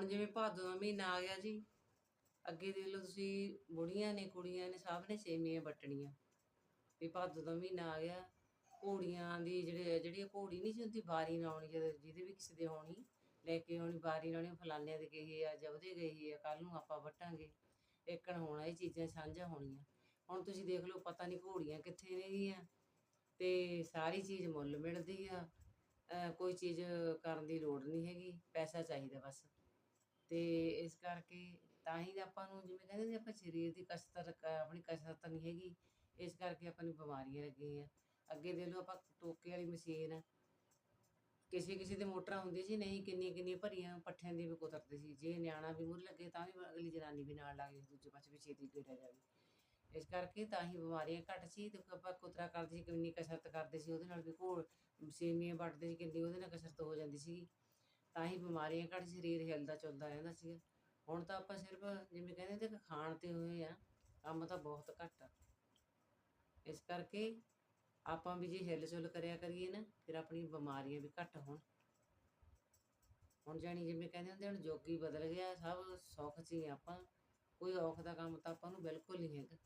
ਹੁਣ ਜਿਵੇਂ ਭਾਦੋਂ ਦਾ ਮਹੀਨਾ ਆ ਗਿਆ ਜੀ, ਅੱਗੇ ਦੇਖ ਲਓ ਤੁਸੀਂ ਬੁੜੀਆਂ ਨੇ, ਕੁੜੀਆਂ ਨੇ ਸਭ ਨੇ ਸੇਮੀਆਂ ਵੱਟਣੀਆਂ। ਵੀ ਭਾਦੋਂ ਦਾ ਮਹੀਨਾ ਆ ਗਿਆ, ਘੋੜੀਆਂ ਦੀ ਜਿਹੜੇ ਜਿਹੜੀ ਘੋੜੀ ਨਹੀਂ ਸੀ ਹੁੰਦੀ ਬਾਰੀ ਨਾ ਆਉਣੀ ਜਿਹਦੇ ਵੀ ਕਿਸੇ ਦੇ ਆਉਣੀ ਲੈ ਕੇ ਆਉਣੀ ਬਾਰੀ ਲਾਉਣੀ ਫਲਾਨਿਆਂ ਦੇ ਗਈ ਆ, ਜਾਂ ਉਹਦੇ ਗਈ ਆ ਕੱਲ ਨੂੰ ਆਪਾਂ ਵੱਟਾਂਗੇ। ਏਕਣ ਹੋਣਾ ਇਹ ਚੀਜ਼ਾਂ ਸਾਂਝਾ ਹੋਣੀਆਂ। ਹੁਣ ਤੁਸੀਂ ਦੇਖ ਲਓ, ਪਤਾ ਨਹੀਂ ਘੋੜੀਆਂ ਕਿੱਥੇ ਨੇ ਗਈਆਂ ਤੇ ਸਾਰੀ ਚੀਜ਼ ਮੁੱਲ ਮਿਲਦੀ ਆ। ਕੋਈ ਚੀਜ਼ ਕਰਨ ਦੀ ਲੋੜ ਨਹੀਂ ਹੈਗੀ, ਪੈਸਾ ਚਾਹੀਦਾ ਬਸ। ਤੇ ਇਸ ਕਰਕੇ ਤਾਂ ਹੀ ਆਪਾਂ ਨੂੰ ਜਿਵੇਂ ਕਹਿੰਦੇ ਨੇ ਆਪਾਂ ਸਰੀਰ ਦੀ ਕਸਰਤ ਕ- ਆਪਣੀ ਕਸਰਤ ਨਹੀਂ ਹੈਗੀ, ਇਸ ਕਰਕੇ ਆਪਾਂ ਨੂੰ ਬਿਮਾਰੀਆਂ ਲੱਗੀਆਂ ਅੱਗੇ ਦੇਖ ਲਓ ਆਪਾਂ ਟੋਕੇ ਵਾਲੀ ਮਸ਼ੀਨ, ਕਿਸੇ ਕਿਸੇ ਦੇ ਮੋਟਰਾਂ ਹੁੰਦੀ ਸੀ, ਨਹੀਂ ਕਿੰਨੀਆਂ ਕਿੰਨੀਆਂ ਭਰੀਆਂ ਪੱਠਿਆਂ ਦੀ ਵੀ ਕੁਤਰਦੇ ਸੀ। ਜੇ ਨਿਆਣਾ ਵੀ ਮੁੱਲ ਲੱਗੇ ਤਾਂ ਵੀ ਅਗਲੀ ਜਨਾਨੀ ਵੀ ਨਾਲ ਲੱਗ ਜਾਂਦੀ, ਦੂਜੇ ਪਾਸੇ ਵੀ ਛੇਤੀ ਗੇੜਾ ਜਾਵੇ ਇਸ ਕਰਕੇ ਤਾਂ ਹੀ ਬਿਮਾਰੀਆਂ ਘੱਟ ਸੀ ਤੇ ਆਪਾਂ ਕੁਤਰਾ ਕਰਦੇ ਸੀ, ਕਿੰਨੀ ਕਸਰਤ ਕਰਦੇ ਸੀ, ਉਹਦੇ ਨਾਲ ਵੀ ਘੋਲ, ਸੇਮੀਆਂ ਵੱਟਦੇ ਸੀ, ਕਿੰਨੀ ਉਹਦੇ ਨਾਲ ਕਸਰਤ ਹੋ ਜਾਂਦੀ ਸੀ ਤਾਂ ਹੀ ਬਿਮਾਰੀਆਂ ਘੱਟ ਸਰੀਰ ਹਿਲਦਾ ਚੁਲਦਾ ਰਹਿੰਦਾ ਸੀਗਾ। ਹੁਣ ਤਾਂ ਆਪਾਂ ਸਿਰਫ ਜਿਵੇਂ ਕਹਿੰਦੇ ਤੇ ਖਾਣ ਤੇ ਹੋਏ ਆ, ਕੰਮ ਤਾਂ ਬਹੁਤ ਘੱਟ ਆ। ਇਸ ਕਰਕੇ ਆਪਾਂ ਵੀ ਜੇ ਹਿਲ ਜੁਲ ਕਰਿਆ ਕਰੀਏ ਨਾ, ਫਿਰ ਆਪਣੀ ਬਿਮਾਰੀਆਂ ਵੀ ਘੱਟ ਹੋਣ। ਹੁਣ ਜਾਣੀ ਜਿਵੇਂ ਕਹਿੰਦੇ ਹੁੰਦੇ ਹੁਣ ਜੋਗੀ ਬਦਲ ਗਿਆ, ਸਭ ਸੌਖ 'ਚ ਹੀ ਆਪਾਂ। ਕੋਈ ਔਖ ਦਾ ਕੰਮ ਤਾਂ ਆਪਾਂ ਨੂੰ ਬਿਲਕੁਲ ਨਹੀਂ ਹੈਗਾ।